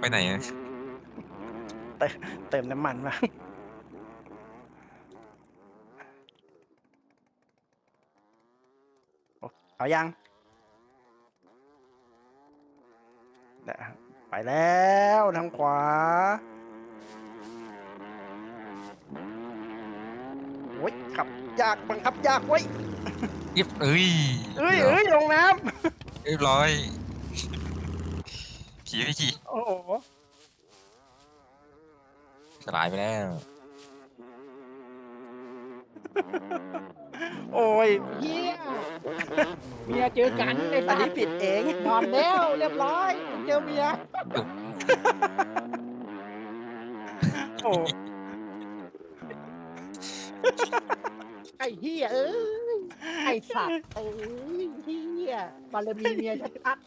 ไปไหนอะเติมน้ำมันมา โอ้เอายังเดี๋ยวไปแล้วทางขวา โอ้ยขับยากบังคับยากเว้ยเรียบเอ้ยเอ้ยเอ้ยลงน้เรียบร้อย ขี่พี่ขี่ำโอ้โหสลายไปแล้วโอ้ยเฮียเมียเจอกันไอ้อัสันตนี้ว์ผิดเองนอนแล้วเรียบร้อย เจอเมียโอ้ไอ้เฮียเอ้ยไอ้สัตว์เอ้ยเฮียบารมีเมียชัด